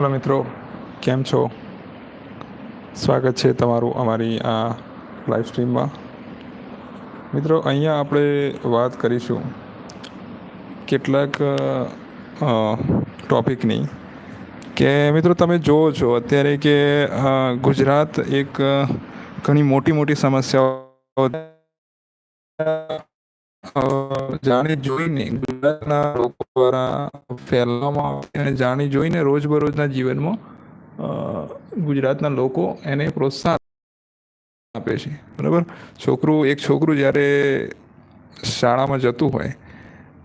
Hello મિત્રો, કેમ છો? સ્વાગત છે તમારું અમારી આ લાઈવ સ્ટ્રીમમાં મિત્રો, અહીંયા આપણે વાત કરીશું કેટલાક ટૉપિકની કે મિત્રો, તમે જુઓ છો અત્યારે કે ગુજરાત એક ઘણી મોટી મોટી સમસ્યાઓ જાણી જોઈને ગુજરાતના લોકો દ્વારા ફેલાવવામાં આવે અને જાણી જોઈને રોજબરોજના જીવનમાં ગુજરાતના લોકો એને પ્રોત્સાહન આપે છે. બરાબર? છોકરું, એક છોકરું જ્યારે શાળામાં જતું હોય,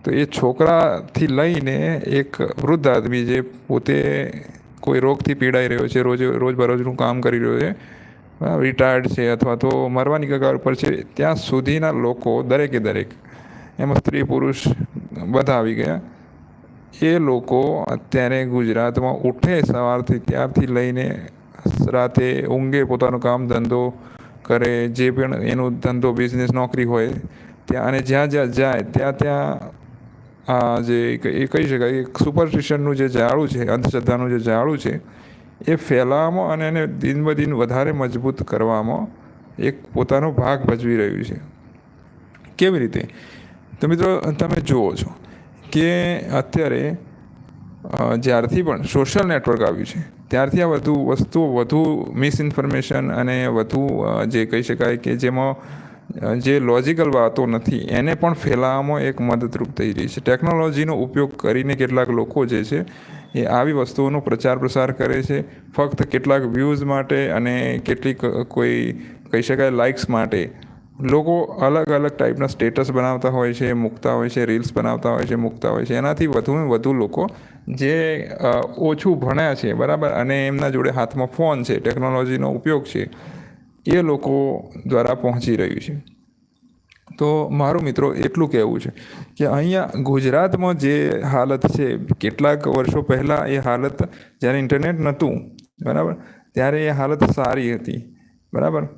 તો એ છોકરાથી લઈને એક વૃદ્ધ આદમી જે પોતે કોઈ રોગથી પીડાઈ રહ્યો છે, રોજ રોજબરોજનું કામ કરી રહ્યો છે રિટાયર્ડ છે અથવા તો મરવાની કગાર ઉપર છે, ત્યાં સુધીના લોકો દરેકે દરેક, એમાં સ્ત્રી પુરુષ બધા આવી ગયા. એ લોકો અત્યારે ગુજરાતમાં ઉઠે સવારથી ત્યારથી લઈને રાતે ઊંઘે, પોતાનું કામ ધંધો કરે, જે પણ એનું ધંધો બિઝનેસ નોકરી હોય, ત્યાં અને જ્યાં જ્યાં જાય, ત્યાં ત્યાં જે એ કહી શકાય કે સુપરસ્ટિશનનું જે જાળું છે, અંધશ્રદ્ધાનું જે જાળું છે એ ફેલાવવામાં અને એને દિન બ દિન વધારે મજબૂત કરવામાં એક પોતાનો ભાગ ભજવી રહ્યું છે. કેવી રીતે? તો મિત્રો, તમે જુઓ છો કે અત્યારે જ્યારથી પણ સોશિયલ નેટવર્ક આવ્યું છે, ત્યારથી આ વધુ વસ્તુઓ વધુ મિસઇન્ફોર્મેશન અને વધુ જે કહી શકાય કે જેમાં જે લોજિકલ વાતો નથી, એને પણ ફેલાવવામાં એક મદદરૂપ થઈ રહી છે. ટેકનોલોજીનો ઉપયોગ કરીને કેટલાક લોકો જે છે, એ આવી વસ્તુઓનો પ્રચાર પ્રસાર કરે છે. ફક્ત કેટલાક વ્યૂઝ માટે અને કેટલીક કોઈ કહી શકાય લાઇક્સ માટે. લોકો અલગ અલગ ટાઈપના સ્ટેટસ બનાવતા હોય છે, મૂકતા હોય છે રીલ્સ બનાવતા હોય છે, મૂકતા હોય છે. એનાથી વધુમાં વધુ લોકો જે ઓછું ભણ્યા છે, બરાબર? અને એમના જોડે હાથમાં ફોન છે ટેકનોલોજીનો ઉપયોગ છે. એ લોકો દ્વારા પહોંચી રહ્યું છે. તો મારું મિત્રો એટલું કહેવું છે કે અહીંયા ગુજરાતમાં જે હાલત છે, કેટલાક વર્ષો પહેલાં એ હાલત જ્યારે ઇન્ટરનેટ નહોતું, બરાબર? ત્યારે એ હાલત સારી હતી, બરાબર?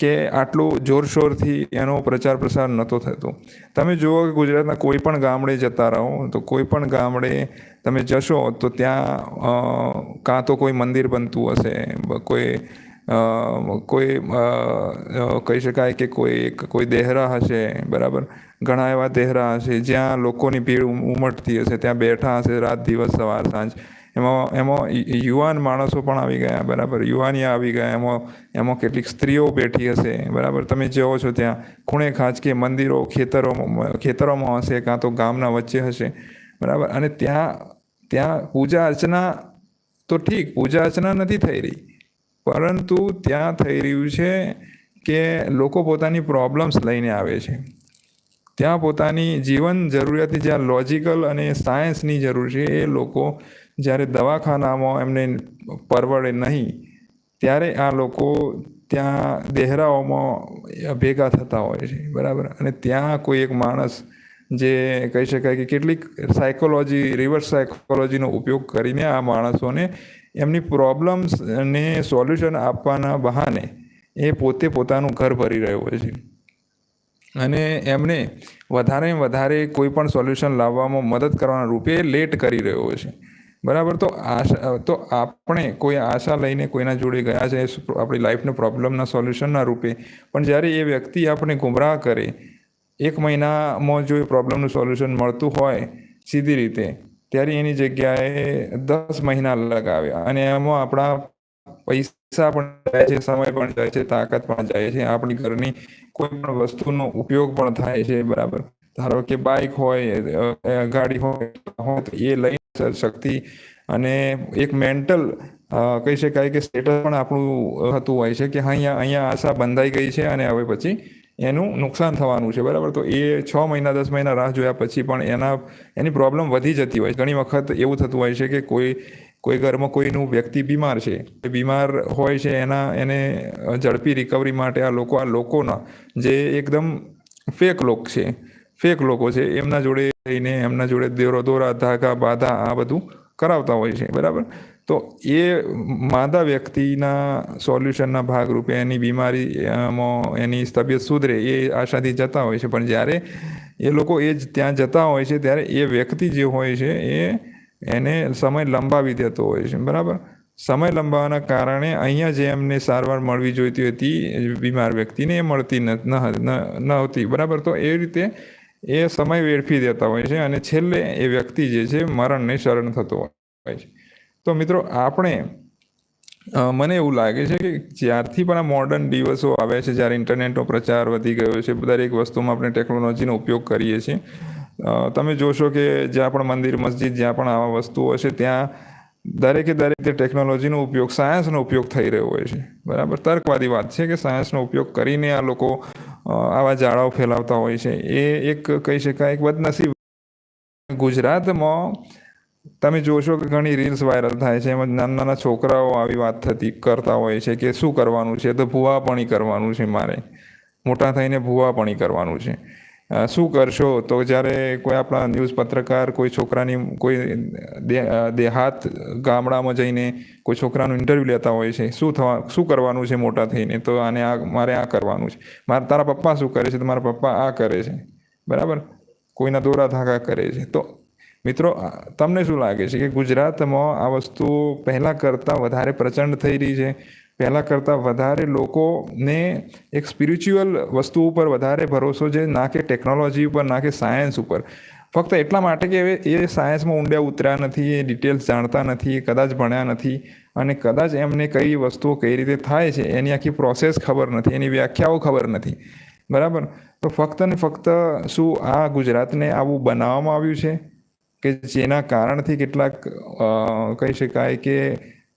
કે આટલું જોરશોરથી એનો પ્રચાર પ્રસાર નહોતો થતો. તમે જુઓ કે ગુજરાતના કોઈ પણ ગામડે જતા રહો, તો કોઈ પણ ગામડે તમે જશો, તો ત્યાં કાં તો કોઈ મંદિર બનતું હશે કોઈ કોઈ કહી શકાય કે કોઈ કોઈ દેહરા હશે, બરાબર? ઘણા એવા દેહરા હશે, જ્યાં લોકોની ભીડ ઉમટતી હશે, ત્યાં બેઠા હશે રાત, દિવસ, સવાર, સાંજ. એમાં એમાં યુવાન માણસો પણ આવી ગયા, બરાબર? યુવાનિયા આવી ગયા, એમાં એમાં કેટલીક સ્ત્રીઓ બેઠી હશે, બરાબર? તમે જુઓ છો ત્યાં ખૂણે ખાંચકે મંદિરો ખેતરોમાં ખેતરોમાં હશે, કાં તો ગામના વચ્ચે હશે, બરાબર? અને ત્યાં ત્યાં પૂજા અર્ચના તો ઠીક, પૂજા અર્ચના નથી થઈ રહી. પરંતુ ત્યાં થઈ રહ્યું છે કે લોકો પોતાની પ્રોબ્લેમ્સ લઈને આવે છે. ત્યાં પોતાની જીવન જરૂરિયાતની જ્યાં લોજિકલ અને સાયન્સની જરૂર છે, એ લોકો જ્યારે દવાખાનામાં એમને પરવડે નહીં, ત્યારે આ લોકો ત્યાં દેહરાઓમાં ભેગા થતા હોય છે, બરાબર? અને ત્યાં કોઈ એક માણસ જે કહી શકાય કે કેટલીક સાયકોલોજી રિવર્સ સાયકોલોજીનો ઉપયોગ કરીને આ માણસોને એમની પ્રોબ્લેમ્સને સોલ્યુશન આપવાના બહાને એ પોતે પોતાનું ઘર ભરી રહ્યો હોય છે. અને એમને વધારે વધારે કોઈ પણ સોલ્યુશન લાવવામાં મદદ કરવાના રૂપે લેટ કરી રહ્યો હોય છે. બરાબર? તો આશા, તો આપણે કોઈ આશા લઈને કોઈના જોડે ગયા છે, આપણી લાઈફના પ્રોબ્લેમના સોલ્યુશનના રૂપે. પણ જ્યારે એ વ્યક્તિ આપણે ગુમરાહ કરે, એક મહિનામાં જો એ પ્રોબ્લેમનું સોલ્યુશન મળતું હોય, સીધી રીતે ત્યારે એની જગ્યાએ દસ મહિના લગાવ્યા અને એમાં આપણા પૈસા પણ જાય છે, સમય પણ જાય છે, તાકાત પણ જાય છે. આપણી ઘરની કોઈ પણ વસ્તુનો ઉપયોગ પણ થાય છે, બરાબર. ધારો કે બાઇક હોય ગાડી હોય તો એ લઈ શક્તિ અને એક મેન્ટલ કહી શકાય કે સ્ટેટસ પણ આપણું થતું હોય છે કે અહીંયા અહીંયા આશા બંધાઈ ગઈ છે અને હવે પછી એનું નુકસાન થવાનું છે, બરાબર? તો એ છ મહિના, દસ મહિના રાહ જોયા પછી પણ એના, એની પ્રોબ્લેમ વધી જતી હોય ઘણી વખત એવું થતું હોય છે કે કોઈ કોઈ ઘરમાં કોઈનું વ્યક્તિ બીમાર છે. બીમાર હોય છે, એના, એને ઝડપી રિકવરી માટે આ લોકો, આ લોકોના જે એકદમ ફેક લોક છે ફેક લોકો છે, એમના જોડે રહીને, એમના જોડે દોરા ધાગા બાધા આ બધું કરાવતા હોય છે, બરાબર? તો એ માદા વ્યક્તિના સોલ્યુશનના ભાગરૂપે એની બીમારીમાં એની તબિયત સુધરે એ આશાથી જતા હોય છે. પણ જ્યારે એ લોકો એ જ ત્યાં જતા હોય છે, ત્યારે એ વ્યક્તિ જે હોય છે, એ એને સમય લંબાવી દેતો હોય છે. બરાબર? સમય લંબાવવાના કારણે અહીંયા જે એમને સારવાર મળવી જોઈતી હતી બીમાર વ્યક્તિને એ મળતી ન નહોતી બરાબર? તો એ રીતે એ સમય વેડફી દેતા હોય છે અને છેલ્લે એ વ્યક્તિ જે છે, મરણને શરણ થતો હોય છે. તો મિત્રો આપણે મને એવું લાગે છે કે જ્યારથી પણ આ મોડર્ન દિવસો આવ્યા છે, જ્યારે ઇન્ટરનેટનો પ્રચાર વધી ગયો છે દરેક વસ્તુમાં આપણે ટેકનોલોજીનો ઉપયોગ કરીએ છીએ. તમે જોશો કે જ્યાં પણ મંદિર, મસ્જિદ, જ્યાં પણ આવા વસ્તુઓ છે, ત્યાં દરેકે દરેક તે ટેકનોલોજીનો ઉપયોગ સાયન્સનો ઉપયોગ થઈ રહ્યો હોય છે. બરાબર? તર્કવાદી વાત છે કે સાયન્સનો ઉપયોગ કરીને આ લોકો આવા જાળાઓ ફેલાવતા હોય છે. એ એક કહી શકાય, એક બદનસીબ ગુજરાતમાં તમે જોશો કે ઘણી રીલ્સ વાયરલ થાય છે, એમાં નાના નાના છોકરાઓ આવી વાત થતી કરતા હોય છે કે શું કરવાનું છે? તો ભૂવાપણી કરવાનું છે મારે. મોટા થઈને ભૂવાપણી કરવાનું છે. શું કરશો? તો જ્યારે કોઈ આપણા ન્યૂઝ પત્રકાર કોઈ છોકરાની કોઈ દેહાત ગામડામાં જઈને કોઈ છોકરાનું ઇન્ટરવ્યૂ લેતા હોય છે, શું થવા, શું કરવાનું છે મોટા થઈને? તો આને આ, મારે આ કરવાનું છે. મારા, તારા પપ્પા શું કરે છે? તો મારા પપ્પા આ કરે છે. બરાબર? કોઈના દોરા ધાગા કરે છે. તો મિત્રો તમને શું લાગે છે કે ગુજરાતમાં આ વસ્તુ પહેલાં કરતાં વધારે પ્રચંડ થઈ રહી છે? પહેલાં કરતાં વધારે લોકોને એક સ્પિરિચ્યુઅલ વસ્તુ ઉપર વધારે ભરોસો છે, ના કે ટેકનોલોજી ઉપર, ના કે સાયન્સ ઉપર. ફક્ત એટલા માટે કે એ સાયન્સમાં ઊંડે ઉતર્યા નથી, એ ડિટેલ્સ જાણતા નથી કદાચ ભણ્યા નથી અને કદાચ એમને કઈ વસ્તુઓ કઈ રીતે થાય છે, એની આખી પ્રોસેસ ખબર નથી, એની વ્યાખ્યાઓ ખબર નથી. બરાબર? તો ફક્ત ને ફક્ત શું આ ગુજરાતને આવું બનાવવામાં આવ્યું છે? કે જેના કારણથી કેટલાક કહી શકાય કે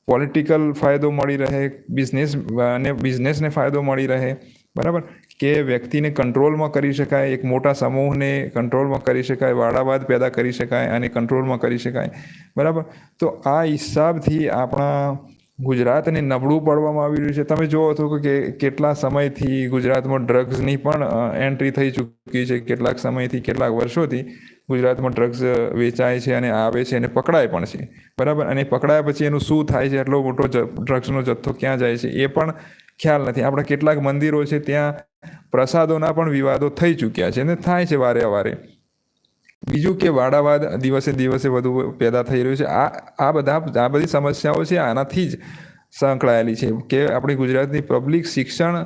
પોલિટિકલ ફાયદો મળી રહે બિઝનેસ અને બિઝનેસને ફાયદો મળી રહે, બરાબર? કે વ્યક્તિને કંટ્રોલમાં કરી શકાય, એક મોટા સમૂહને કંટ્રોલમાં કરી શકાય, વાડાવાદ પેદા કરી શકાય અને કંટ્રોલમાં કરી શકાય, બરાબર? તો આ હિસાબથી આપણા ગુજરાતને નબળું પાડવામાં આવી રહ્યું છે. તમે જુઓ છો કે કેટલા સમયથી ગુજરાતમાં ડ્રગ્સની પણ એન્ટ્રી થઈ ચૂકી છે, કેટલાક સમયથી, કેટલાક વર્ષોથી. ગુજરાતમાં ડ્રગ્સ વેચાય છે અને આવે છે અને પકડાય પણ છે. બરાબર? અને પકડાયા પછી એનું શું થાય છે? એટલો મોટો ડ્રગ્સનો જથ્થો ક્યાં જાય છે? એ પણ ખ્યાલ નથી. આપણા કેટલાક મંદિરો છે ત્યાં પ્રસાદોના પણ વિવાદો થઈ ચૂક્યા છે અને થાય છે વારે વારે બીજું કે વાડાવાદ દિવસે દિવસે વધુ પેદા થઈ રહ્યું છે. આ આ બધા, આ બધી સમસ્યાઓ છે, આનાથી જ સંકળાયેલી છે કે આપણી ગુજરાતની પબ્લિક શિક્ષણ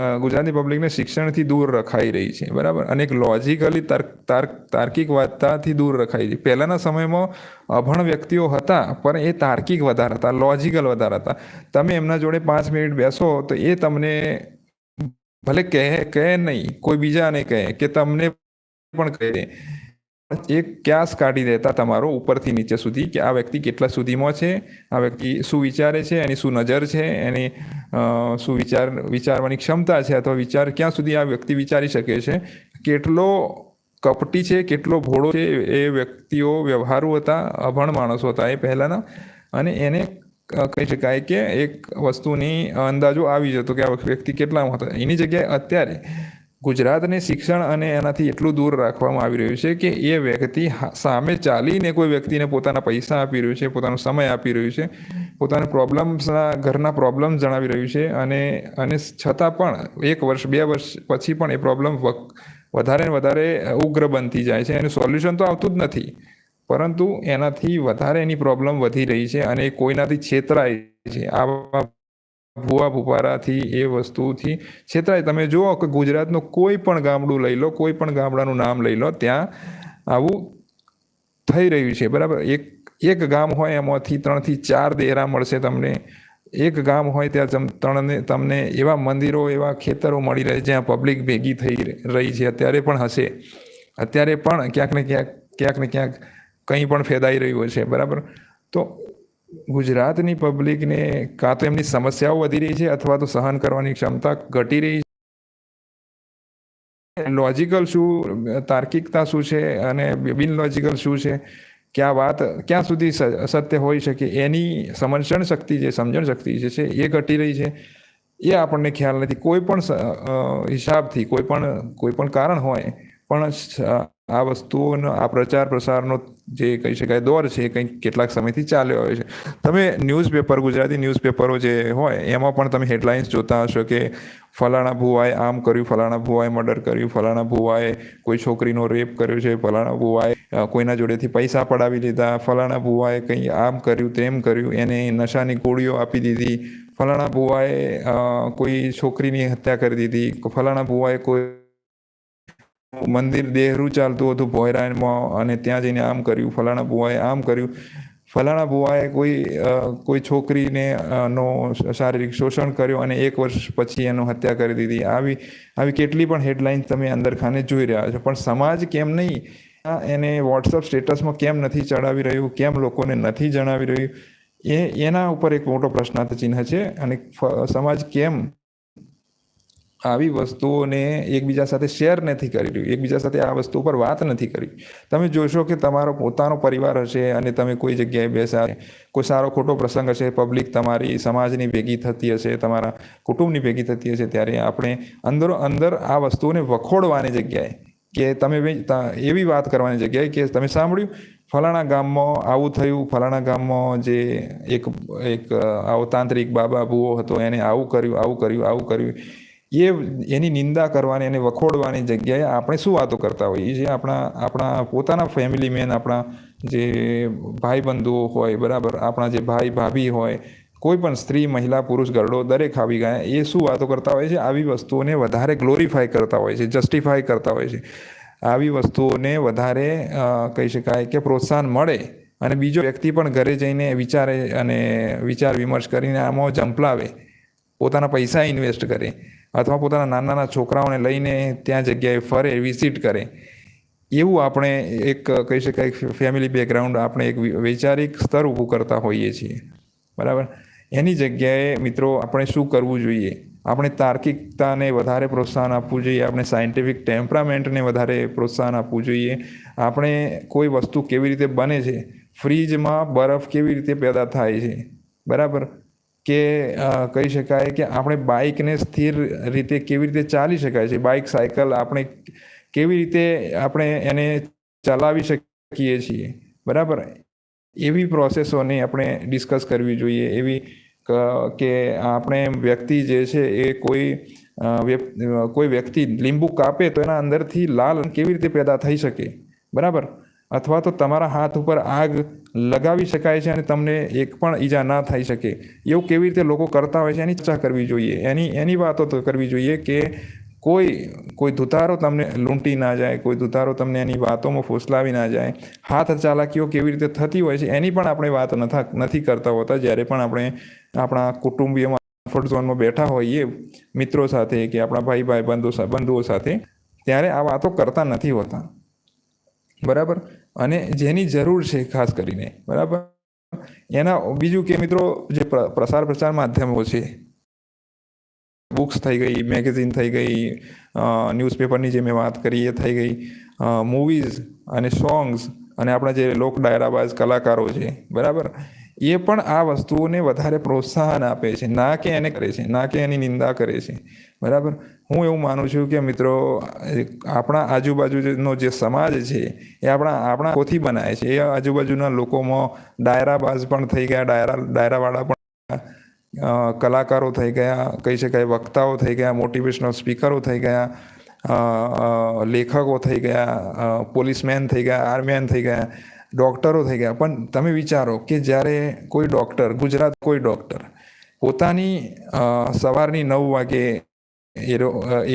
અ, ગુજરાતની પબ્લિકને શિક્ષણથી દૂર રખાઈ રહી છે બરાબર? અને એક લોજિકલી તાર્કિક તાર્ક તાર્કિકવાદતાથી દૂર રખાઈ છે. પહેલાંના સમયમાં અભણ વ્યક્તિઓ હતા પણ એ તાર્કિક વધારે હતા લોજિકલ વધારે હતા. તમે એમના જોડે પાંચ મિનિટ બેસો તો એ તમને ભલે કહે કહે નહીં કોઈ બીજાને કહે કે તમને પણ કહે. એ ક્યાસ કાઢી દેતા તમારો ઉપરથી નીચે સુધી કે આ વ્યક્તિ કેટલા સુધીમાં છે? આ વ્યક્તિ શું વિચારે છે? એની શું નજર છે? એની શું વિચાર, વિચારવાની ક્ષમતા છે? અથવા વિચાર ક્યાં સુધી આ વ્યક્તિ વિચારી શકે છે? કેટલો કપટી છે? કેટલો ભોળો છે? એ વ્યક્તિઓ વ્યવહારુ હતા, અભણ માણસો હતા એ પહેલાંના. અને એને કહી શકાય કે એક વસ્તુની અંદાજો આવી જતો કે આ વ્યક્તિ કેટલામાં હતા. એની જગ્યાએ અત્યારે ગુજરાતને શિક્ષણ અને એનાથી એટલું દૂર રાખવામાં આવી રહ્યું છે કે એ વ્યક્તિ સામે ચાલીને કોઈ વ્યક્તિને પોતાના પૈસા આપી રહ્યું છે, પોતાનો સમય આપી રહ્યું છે, પોતાના પ્રોબ્લેમ્સના ઘરના પ્રોબ્લેમ્સ જણાવી રહ્યું છે અને અને છતાં પણ એક વર્ષ, બે વર્ષ પછી પણ એ પ્રોબ્લેમ વધારે ને વધારે ઉગ્ર બનતી જાય છે એનું સોલ્યુશન તો આવતું જ નથી. પરંતુ એનાથી વધારે એની પ્રોબ્લેમ વધી રહી છે અને કોઈનાથી છેતરાય છે. આવા ભૂવા ભૂપારાથી એ વસ્તુથી છેતરાય. તમે જુઓ કે ગુજરાતનું કોઈ પણ ગામડું લઈ લો, કોઈ પણ ગામડાનું નામ લઈ લો, ત્યાં આવું થઈ રહ્યું છે. બરાબર? એક એક ગામ હોય એમાંથી ત્રણથી ચાર દેરા મળશે તમને. એક ગામ હોય ત્યાં ત્રણને, તમને એવા મંદિરો, એવા ખેતરો મળી રહે જ્યાં પબ્લિક ભેગી થઈ રહી છે. અત્યારે પણ હશે. અત્યારે પણ ક્યાંક ને ક્યાંક ક્યાંક ને ક્યાંક કંઈ પણ ફેદાઈ રહ્યું છે બરાબર? તો ગુજરાતની પબ્લિકને કાં તો એમની સમસ્યાઓ વધી રહી છે અથવા તો સહન કરવાની ક્ષમતા ઘટી રહી છે? લોજિકલ શું? તાર્કિકતા શું છે? અને બિન લોજિકલ શું છે? ક્યાં વાત, ક્યાં સુધી સત્ય હોઈ શકે? એની સમજણ શક્તિ જે, સમજણ શક્તિ જે છે એ ઘટી રહી છે. એ આપણને ખ્યાલ નથી. કોઈ પણ હિસાબથી કોઈ પણ કોઈ પણ કારણ હોય, પણ આ વસ્તુઓનો, આ પ્રચાર પ્રસારનો જે કહી શકાય દોર છે એ કંઈક કેટલાક સમયથી ચાલ્યો હોય છે. તમે ન્યૂઝપેપર, ગુજરાતી ન્યૂઝપેપરો જે હોય, એમાં પણ તમે હેડલાઇન્સ જોતા હશો કે ફલાણા ભુવાએ આમ કર્યું, ફલાણા ભુવાએ મર્ડર કર્યું, ફલાણા ભુવાએ કોઈ છોકરીનો રેપ કર્યો છે, ફલાણા ભુવાએ કોઈના જોડેથી પૈસા પડાવી લીધા, ફલાણા ભુવાએ કંઈ આમ કર્યું, તેમ કર્યું, એને નશાની ગોળીઓ આપી દીધી, ફલાણા ભુવાએ કોઈ છોકરીની હત્યા કરી દીધી, ફલાણા ભુવાએ કોઈ મંદિર દેહરું ચાલતું હતું ભોયરામાં અને ત્યાં જઈને આમ કર્યું, ફલાણા બુવાએ આમ કર્યું. ફલાણા બુવાએ કોઈ કોઈ છોકરીને નો શારીરિક શોષણ કર્યું અને એક વર્ષ પછી એનો હત્યા કરી દીધી. આવી આવી કેટલી પણ હેડલાઇન તમે અંદર ખાને જોઈ રહ્યા છો. પણ સમાજ કેમ નહીં? એને વોટ્સઅપ સ્ટેટસમાં કેમ નથી ચડાવી રહ્યું? કેમ લોકોને નથી જણાવી રહ્યું? એ, એના ઉપર એક મોટો પ્રશ્નાર્થ ચિહ્ન છે અને સમાજ કેમ આવી વસ્તુઓને એકબીજા સાથે શેર નથી કરી રહ્યું. એકબીજા સાથે આ વસ્તુ પર વાત નથી કરી. તમે જોશો કે તમારો પોતાનો પરિવાર હશે અને તમે કોઈ જગ્યાએ બેસા કોઈ સારો ખોટો પ્રસંગ હશે પબ્લિક તમારી સમાજની ભેગી થતી હશે, તમારા કુટુંબની ભેગી થતી હશે, ત્યારે આપણે અંદરો અંદર આ વસ્તુઓને વખોડવાની જગ્યાએ કે તમે એવી વાત કરવાની જગ્યાએ કે તમે સાંભળ્યું? ફલાણા ગામમાં આવું થયું. ફલાણા ગામમાં જે એક એક આવો તાંત્રિક બાબા, ભૂવો હતો, એને આવું કર્યું આવું કર્યું આવું કર્યું. એ એની નિંદા કરવાની અને વખોડવાની જગ્યાએ આપણે શું વાતો કરતા હોઈએ? છીએ આપણા આપણા પોતાના ફેમિલી મેન આપણા જે ભાઈ બંધુઓ હોય, બરાબર, આપણા જે ભાઈ ભાભી હોય, કોઈ પણ સ્ત્રી, મહિલા, પુરુષ, ગરડો, દરેક આવી ગયા, એ શું વાતો કરતા હોય છે? આવી વસ્તુઓને વધારે ગ્લોરીફાય કરતા હોય છે જસ્ટિફાય કરતા હોય છે. આવી વસ્તુઓને વધારે કહી શકાય કે પ્રોત્સાહન મળે અને બીજો વ્યક્તિ પણ ઘરે જઈને વિચારે અને વિચાર વિમર્શ કરીને આમાં જંપલાવે, પોતાના પૈસા ઇન્વેસ્ટ કરે. અથવા પોતાના નાના નાના છોકરાઓને લઈને ત્યાં જગ્યાએ ફરે વિઝિટ કરે. એવું આપણે એક, કહી શકાય ફેમિલી બેકગ્રાઉન્ડ આપણે એક વૈચારિક સ્તર ઊભું કરતા હોઈએ છીએ. બરાબર? એની જગ્યાએ મિત્રો આપણે શું કરવું જોઈએ? આપણે તાર્કિકતાને વધારે પ્રોત્સાહન આપવું જોઈએ, આપણે સાયન્ટિફિક ટેમ્પરામેન્ટને વધારે પ્રોત્સાહન આપવું જોઈએ. આપણે કોઈ વસ્તુ કેવી રીતે બને છે? ફ્રીજમાં બરફ કેવી રીતે પેદા થાય છે? બરાબર? કે કહી શકાય કે આપણે બાઇકને સ્થિર રીતે કેવી રીતે ચાલી શકાય છે? બાઇક, સાયકલ આપણે કેવી રીતે આપણે એને ચલાવી શકીએ છીએ? બરાબર? એવી પ્રોસેસોને આપણે ડિસ્કસ કરવી જોઈએ. એવી, કે આપણે વ્યક્તિ જે છે એ કોઈ કોઈ વ્યક્તિ લીંબુ કાપે તો એના અંદરથી લાલ કેવી રીતે પેદા થઈ શકે? બરાબર? અથવા તો તમારા હાથ ઉપર આગ લગાવી શકાય છે અને તમને એક પણ ઈજા ના થઈ શકે. એવું કેવી રીતે લોકો કરતા હોય છે એની ચર્ચા કરવી જોઈએ. એની એની વાતો તો કરવી જોઈએ કે કોઈ કોઈ ધુતારો તમને લૂંટી ના જાય, કોઈ ધુતારો તમને એની વાતોમાં ફોસલાવી ના જાય. હાથ ચાલાકીઓ કેવી રીતે થતી હોય છે એની પણ આપણે વાત નથી કરતા હોતા. જ્યારે પણ આપણે આપણા કુટુંબીયમાં કમ્ફર્ટ ઝોનમાં બેઠા હોઈએ મિત્રો સાથે કે આપણા ભાઈ ભાઈ બંધુ, બંધુઓ સાથે, ત્યારે આ વાતો કરતા નથી હોતા. બરાબર? અને જેની જરૂર છે, ખાસ કરીને. બરાબર? એના બીજું કે મિત્રો, જે પ્ર- પ્રસાર પ્રચાર માધ્યમો છે, બુક્સ થઈ ગઈ, મેગેઝિન થઈ ગઈ ન્યૂઝપેપરની જે મેં વાત કરી, એ થઈ ગઈ. મૂવીઝ અને સોંગ્સ અને આપણા જે લોક ડાયરાબાજ કલાકારો છે, બરાબર? એ પણ આ વસ્તુઓને વધારે પ્રોત્સાહન આપે છે. ના કે એને કરે છે, ના કે એની નિંદા કરે છે. બરાબર? હું એવું માનું છું કે મિત્રો, આપણા આજુબાજુનો જે સમાજ છે, એ આપણા આપણા કોથી બનાવે છે? એ આજુબાજુના લોકોમાં ડાયરાબાજ પણ થઈ ગયા, ડાયરા, ડાયરાવાળા પણ કલાકારો થઈ ગયા, કહી શકાય વક્તાઓ થઈ ગયા, મોટિવેશનલ સ્પીકરો થઈ ગયા લેખકો થઈ ગયા પોલીસમેન થઈ ગયા આર્મીમેન થઈ ગયા. ડૉક્ટરો થઈ ગયા. પણ તમે વિચારો કે જ્યારે કોઈ ડૉક્ટર, ગુજરાત કોઈ ડૉક્ટર પોતાની સવારની નવ વાગે એ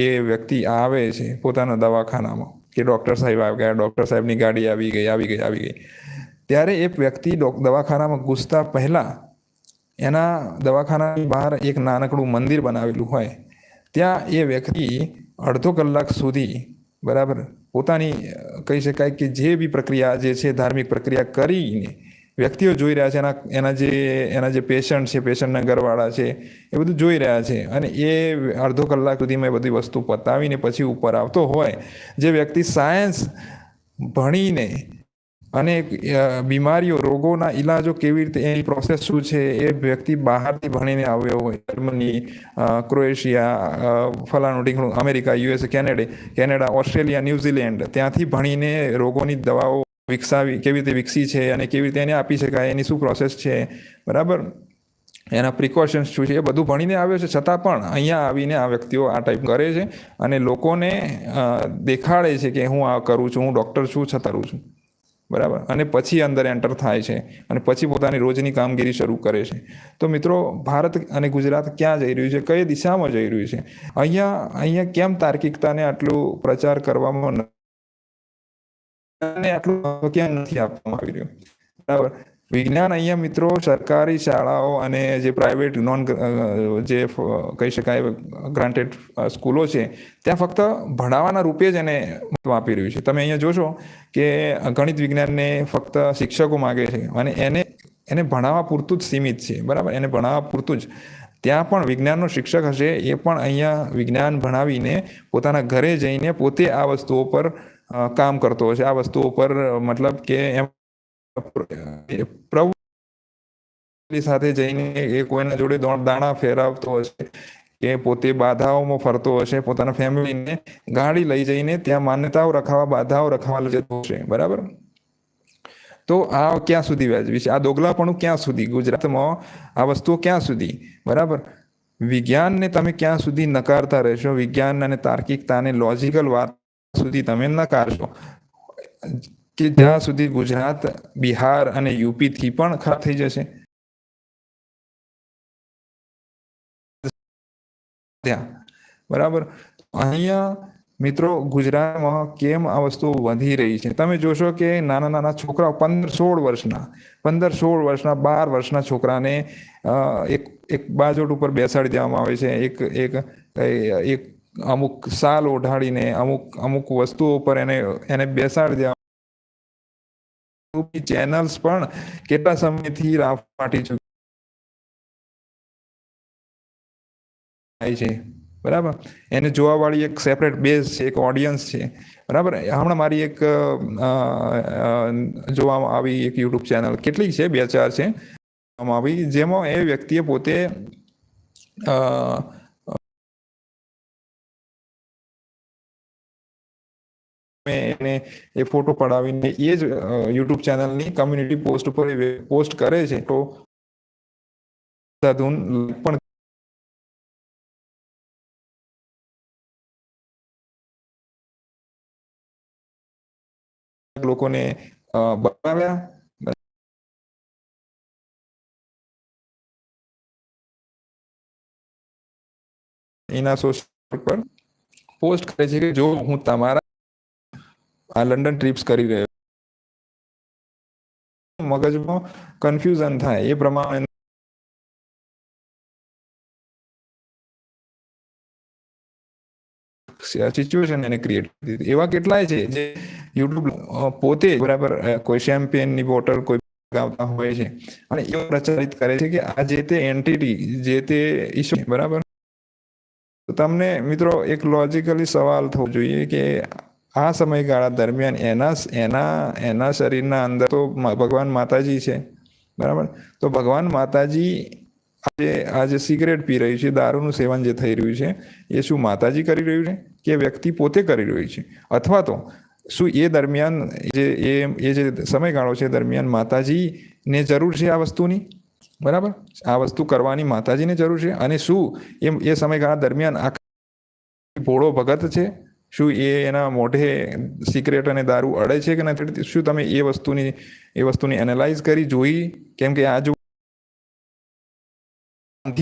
એ વ્યક્તિ આવે છે પોતાના દવાખાનામાં કે ડૉક્ટર સાહેબ આવી ગયા, ડૉક્ટર સાહેબની ગાડી આવી ગઈ આવી ગઈ આવી ગઈ. ત્યારે એ વ્યક્તિ દવાખાનામાં ઘૂસતા પહેલાં એના દવાખાનાની બહાર એક નાનકડું મંદિર બનાવેલું હોય. ત્યાં એ વ્યક્તિ અડધો કલાક સુધી બરાબર? પોતાની કહી શકાય કે જે બી પ્રક્રિયા જે છે, ધાર્મિક પ્રક્રિયા કરીને વ્યક્તિઓ જોઈ રહ્યા છે, એના એના જે એના જે પેશન્ટ છે પેશન્ટના ઘરવાળા છે, એ બધું જોઈ રહ્યા છે અને એ અડધો કલાક સુધીમાં એ બધી વસ્તુ પતાવીને પછી ઉપર આવતો હોય. જે વ્યક્તિ સાયન્સ ભણીને અને બીમારીઓ, રોગોના ઈલાજો કેવી રીતે, એની પ્રોસેસ શું છે, એ વ્યક્તિ બહારથી ભણીને આવ્યો હોય, જર્મની ક્રોએશિયા ફલાણું ઢીંગણું, America US Canada Canada, Australia, New Zealand, ત્યાંથી ભણીને રોગોની દવાઓ વિકસાવી, કેવી રીતે વિકસી છે અને કેવી રીતે એને આપી શકાય, એની શું પ્રોસેસ છે, બરાબર? એના પ્રિકોશન્સ શું છે, એ બધું ભણીને આવ્યો છે, છતાં પણ અહીંયા આવીને આ વ્યક્તિઓ આ ટાઈપ કરે છે અને લોકોને દેખાડે છે કે હું આ કરું છું, હું ડૉક્ટર છું, છતાં છું. બરાબર. અને પછી અંદર એન્ટર થાય છે. અને પછી પોતાની રોજની કામગીરી શરૂ કરે છે. તો મિત્રો, ભારત અને ગુજરાત ક્યાં જઈ રહ્યું છે? કઈ દિશામાં જઈ રહ્યું છે? અહીંયા અહીંયા કેમ તાર્કિકતાને આટલું પ્રચાર કરવામાં આટલું ક્યાં નથી આપવામાં આવી રહ્યું? બરાબર. વિજ્ઞાન અહીંયા મિત્રો સરકારી શાળાઓ અને જે પ્રાઇવેટ નોન જે કહી શકાય ગ્રાન્ટેડ સ્કૂલો છે, ત્યાં ફક્ત ભણાવવાના રૂપે જ એને મહત્વ આપી રહ્યું છે. તમે અહીંયા જોશો કે ગણિત વિજ્ઞાનને ફક્ત શિક્ષકો માગે છે અને એને એને ભણાવવા પૂરતું જ સીમિત છે. બરાબર? એને ભણાવવા પૂરતું જ. ત્યાં પણ વિજ્ઞાનનો શિક્ષક હશે એ પણ અહીંયા વિજ્ઞાન ભણાવીને પોતાના ઘરે જઈને પોતે આ વસ્તુઓ પર કામ કરતો હશે. આ વસ્તુઓ પર મતલબ કે એમ પ્રભુ સાથે જઈને એ કોઈના જોડે દોણ ફેરવતો હશે, કે પોતે બાધાઓમાં ફરતો હશે, પોતાના ફેમિલીને ગાડી લઈ જઈને ત્યાં માન્યતાઓ રખાવા, બાધાઓ રખાવા લઈ જતો હશે. બરાબર? તો આ ક્યાં સુધી વ્યાજબી છે આ દોગલાપણું ક્યાં સુધી? ગુજરાતમાં આ વસ્તુઓ ક્યાં સુધી? બરાબર? વિજ્ઞાનને તમે ક્યાં સુધી નકારતા રહેશો? વિજ્ઞાન અને તાર્કિકતાને લોજિકલ વાત સુધી તમે નકારશો. કે જ્યાં સુધી ગુજરાત, બિહાર અને યુપીથી પણ ખરાબ થઈ જશે. બરાબર? અહીંયા મિત્રો ગુજરાતમાં કેમ આ વસ્તુ વધી રહી છે? તમે જોશો કે નાના નાના છોકરાઓ પંદર સોળ વર્ષના, પંદર સોળ વર્ષના, બાર વર્ષના છોકરાને એક એક બાજોટ ઉપર બેસાડી દેવામાં આવે છે. એક એક એક અમુક સાલ ઓઢાડીને અમુક અમુક વસ્તુઓ પર એને એને બેસાડી દેવા ચેનલ્સ પણ કેટલા સમયથી રાફ ચૂકી થાય છે. બરાબર? એને જોવાવાળી એક સેપરેટ બેઝ છે એક ઓડિયન્સ છે. બરાબર? હમણાં મારી એક જોવામાં આવી એક યુટ્યુબ ચેનલ કેટલી છે? બે ચાર છે. આવી. જેમાં એ વ્યક્તિએ પોતે અ, મેં એને એ ફોટો પડાવીને એ જ યુટ્યુબ ચેનલની કમ્યુનિટી પોસ્ટ ઉપર પોસ્ટ કરે છે. તો સાધુન પણ લોકોને બનાવ્યા. એના સોશિયલ પર પોસ્ટ કરે છે કે જો હું તમારા આ લંડન ટ્રીપ્સ કરી રહ્યો મગજમાં કન્ફ્યુઝન થાય, એ પ્રમાણે સિચ્યુએશન એને ક્રિએટ કરી એવા કેટલાય છે જે યુટ્યુબ પોતે બરાબર કોઈ શેમ્પિયનની બોટલ કોઈ ગાવતા હોય છે. અને એ પ્રચારિત કરે છે કે આ જે તે એન્ટિટી જે તે ઇશ્યુ બરાબર? તમને મિત્રો એક લોજિકલી સવાલ થવો જોઈએ કે આ સમયગાળા દરમિયાન એના એના એના શરીરના અંદર તો ભગવાન માતાજી છે, બરાબર? તો ભગવાન માતાજી આજે આજે સિગરેટ પી રહ્યું છે, દારૂનું સેવન જે થઈ રહ્યું છે, એ શું માતાજી કરી રહ્યું છે કે વ્યક્તિ પોતે કરી રહ્યું છે? અથવા તો શું એ દરમિયાન જે, એ એ જે સમયગાળો છે દરમિયાન માતાજીને જરૂર છે આ વસ્તુની? બરાબર? આ વસ્તુ કરવાની માતાજીને જરૂર છે. અને શું એમ, એ સમયગાળા દરમિયાન આ ભોળો ભગત છે? શું એ એના મોઢે સિગરેટ અને દારૂ અડે છે કે નથી શું તમે એ વસ્તુની એ વસ્તુની એનાલાઇઝ કરી, જોઈ? કેમ કે આ જો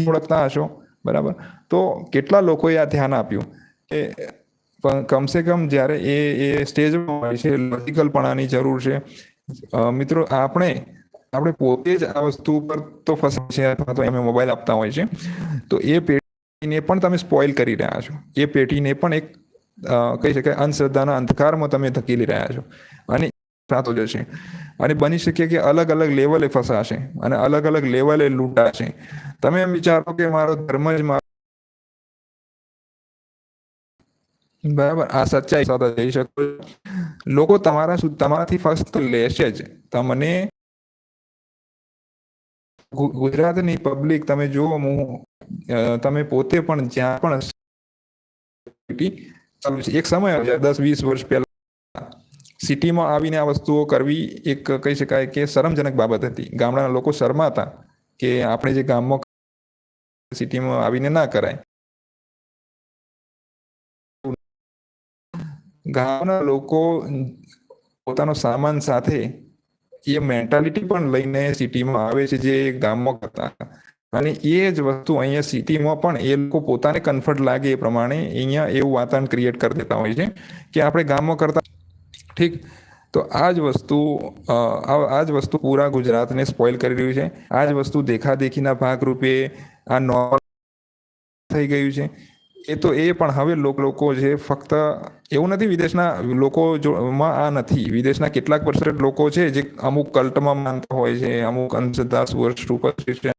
ઓળખતા હશો, બરાબર? તો કેટલા લોકોએ આ ધ્યાન આપ્યું કે પણ કમસે કમ જ્યારે એ એ સ્ટેજમાં હોય છે લોજિકલપણાની જરૂર છે. મિત્રો, આપણે આપણે પોતે જ આ વસ્તુ પર તો ફસાય છે અથવા તો એમ મોબાઈલ આપતા હોય છે. તો એ પેટીને પણ તમે સ્પોઇલ કરી રહ્યા છો. એ પેટીને પણ એક કહી શકાય, અંધશ્રદ્ધાના અંધકારમાં તમે ધકેલી રહ્યા છો. અને થતો જશે અને બની શકે કે અલગ અલગ લેવલે ફસાશે, અને અલગ અલગ લેવલે લૂંટાશે. તમે એમ વિચારો કે મારો ધર્મ જ બરાબર? આ સચ્ચાઈ સાથે જઈ શકો. લોકો તમારા તમારાથી ફક્ત લેશે જ. તમને ગુજરાતની પબ્લિક તમે જુઓ, હું તમે પોતે પણ જ્યાં પણ ચાલુ છે. એક સમય હતો દસ વીસ વર્ષ પહેલા સિટીમાં આવીને આ વસ્તુઓ કરવી એક કહી શકાય કે શરમજનક બાબત હતી. ગામડાના લોકો શરમાતા કે આપણે જે ગામમાં સિટીમાં આવીને ના કરાય. ગામના લોકો પોતાનો સામાન સાથે એ મેન્ટાલિટી પણ લઈને સિટીમાં આવે છે જે ગામમાં કરતા. અને એ જ વસ્તુ અહીંયા સિટીમાં પણ એ લોકો પોતાને કમ્ફર્ટ લાગે એ પ્રમાણે અહીંયા એવું વાતાવરણ ક્રિએટ કરી દેતા હોય છે કે આપણે ગામમાં કરતા ઠીક? તો આ જ વસ્તુ આ જ વસ્તુ પૂરા ગુજરાતને સ્પોઇલ કરી રહ્યું છે. આ જ વસ્તુ દેખાદેખીના ભાગરૂપે આ નોર્મલ થઈ ગયું છે. એ તો એ પણ હવે લોક છે ફક્ત એવું નથી વિદેશના લોકો જો માં આ નથી. વિદેશના કેટલાક પર્સન્ટ લોકો છે જે અમુક કલ્ટમાં માનતા હોય છે, અમુક અંધશ્રદ્ધા સુપરસ્ટિશન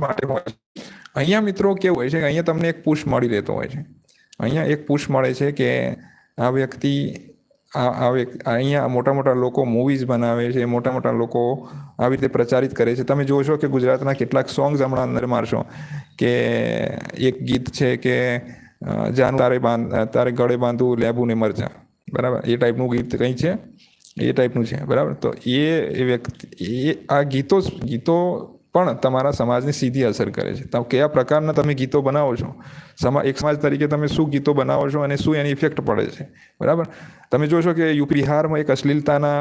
માટે હોય છે. અહીંયા મિત્રો કેવું હોય છે અહીંયા તમને એક પુશ મળી રહેતો હોય છે. અહીંયા એક પુશ મળે છે કે આ વ્યક્તિ, આ અહીંયા મોટા મોટા લોકો મૂવીઝ બનાવે છે, મોટા મોટા લોકો આવી રીતે પ્રચારિત કરે છે. તમે જોશો કે ગુજરાતના કેટલાક સોંગ્સ હમણાં અંદર મારશો કે એક ગીત છે કે જાન તારે બાંધ, તારે ગળે બાંધવું લેબુ ને મરજા. બરાબર? એ ટાઈપનું ગીત કંઈ છે? એ ટાઈપનું છે. બરાબર? તો એ વ્યક્તિ, એ, આ ગીતો ગીતો પણ તમારા સમાજને સીધી અસર કરે છે. કયા પ્રકારના તમે ગીતો બનાવો છો? સમા, એક સમાજ તરીકે તમે શું ગીતો બનાવો છો અને શું એની ઇફેક્ટ પડે છે? બરાબર? તમે જોશો કે યુપી બિહારમાં એક અશ્લીલતાના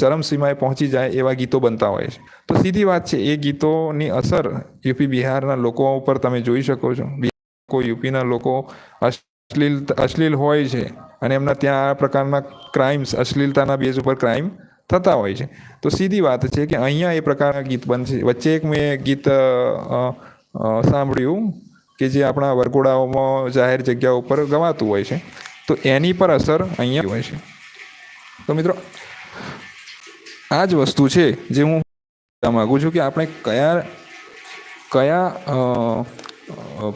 ચરમસીમાએ પહોંચી જાય એવા ગીતો બનતા હોય છે. તો સીધી વાત છે, એ ગીતોની અસર યુપી બિહારના લોકો ઉપર તમે જોઈ શકો છો. લોકો યુપીના લોકો અશ્લીલ અશ્લીલ હોય છે અને એમના ત્યાં આ પ્રકારના ક્રાઇમ્સ અશ્લીલતાના બેઝ ઉપર ક્રાઇમ થતા હોય છે. તો સીધી વાત છે કે અહીંયા એ પ્રકારના ગીત બનશે. વચ્ચે એક મેં ગીત સાંભળ્યું કે જે આપણા વરઘોડાઓમાં જાહેર જગ્યા ઉપર ગવાતું હોય છે. તો એની પર અસર અહીંયા હોય છે. તો મિત્રો, આ જ વસ્તુ છે જે હું માગું છું કે આપણે કયા કયા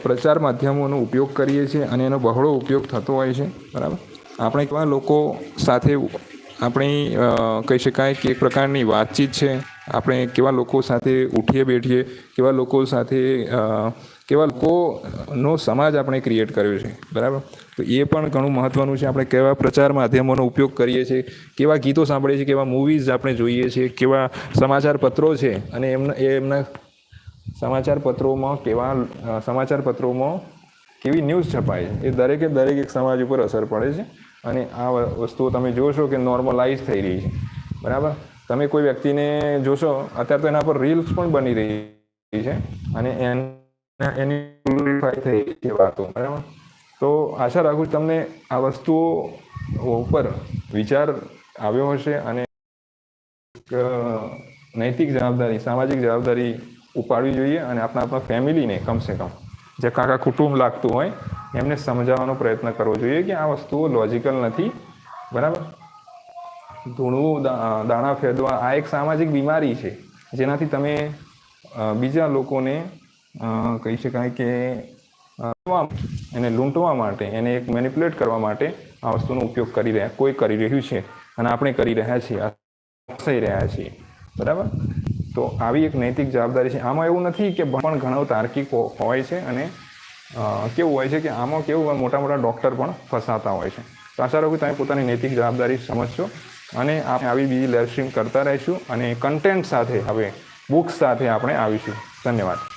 પ્રચાર માધ્યમોનો ઉપયોગ કરીએ છીએ અને એનો બહોળો ઉપયોગ થતો હોય છે. બરાબર? આપણે કેવા લોકો સાથે આપણી કહી શકાય કે એક પ્રકારની વાતચીત છે. આપણે કેવા લોકો સાથે ઉઠીએ બેઠીએ, કેવા લોકો સાથે કેવા લોકોનો સમાજ આપણે ક્રિએટ કર્યો છે. બરાબર? તો એ પણ ઘણું મહત્ત્વનું છે. આપણે કેવા પ્રચાર માધ્યમોનો ઉપયોગ કરીએ છીએ, કેવા ગીતો સાંભળીએ છીએ, કેવા મૂવીઝ આપણે જોઈએ છીએ, કેવા સમાચાર પત્રો છે અને એમના, એ એમના સમાચાર પત્રોમાં કેવા સમાચાર પત્રોમાં કેવી ન્યૂઝ છપાય છે. એ દરેકે દરેક એક સમાજ ઉપર અસર પડે છે. અને આ વસ્તુઓ તમે જોશો કે નોર્મલાઇઝ થઈ રહી છે. બરાબર? તમે કોઈ વ્યક્તિને જોશો, અત્યારે તો એના પર રીલ્સ પણ બની રહી છે અને એન- થઈ રહી છે વાતો, બરાબર? તો આશા રાખું તમને આ વસ્તુઓ ઉપર વિચાર આવ્યો હશે અને નૈતિક જવાબદારી, સામાજિક જવાબદારી ઉપાડવી જોઈએ અને આપણા આપણા ફેમિલીને કમસે કમ. જે કાકા કુટુંબ લાગતું હોય એમને સમજાવવાનો પ્રયત્ન કરવો જોઈએ કે આ વસ્તુઓ લોજિકલ નથી. બરાબર? ધૂણવું દાણા ફેદવા, આ એક સામાજિક બીમારી છે, જેનાથી તમે બીજા લોકોને કહી શકાય કે એને લૂંટવા માટે, એને એક મેનિપ્યુલેટ કરવા માટે આ વસ્તુનો ઉપયોગ કરી રહ્યા, કોઈ કરી રહ્યું છે. અને આપણે કરી રહ્યા છીએ ફસાઈ રહ્યા છીએ. બરાબર? તો આવી એક નૈતિક જવાબદારી છે. આમાં એવું નથી કે પણ ઘણો તાર્કિક હોય છે અને કેવું હોય છે કે આમાં કેવું હોય, મોટા મોટા ડૉક્ટર પણ ફસાતા હોય છે. તો આશા રાખું તમે પોતાની નૈતિક જવાબદારી સમજશો અને આપણે આવી બીજી લાઈવ સ્ટ્રીમ કરતા રહીશું અને કન્ટેન્ટ સાથે હવે બુક્સ સાથે આપણે આવીશું. ધન્યવાદ.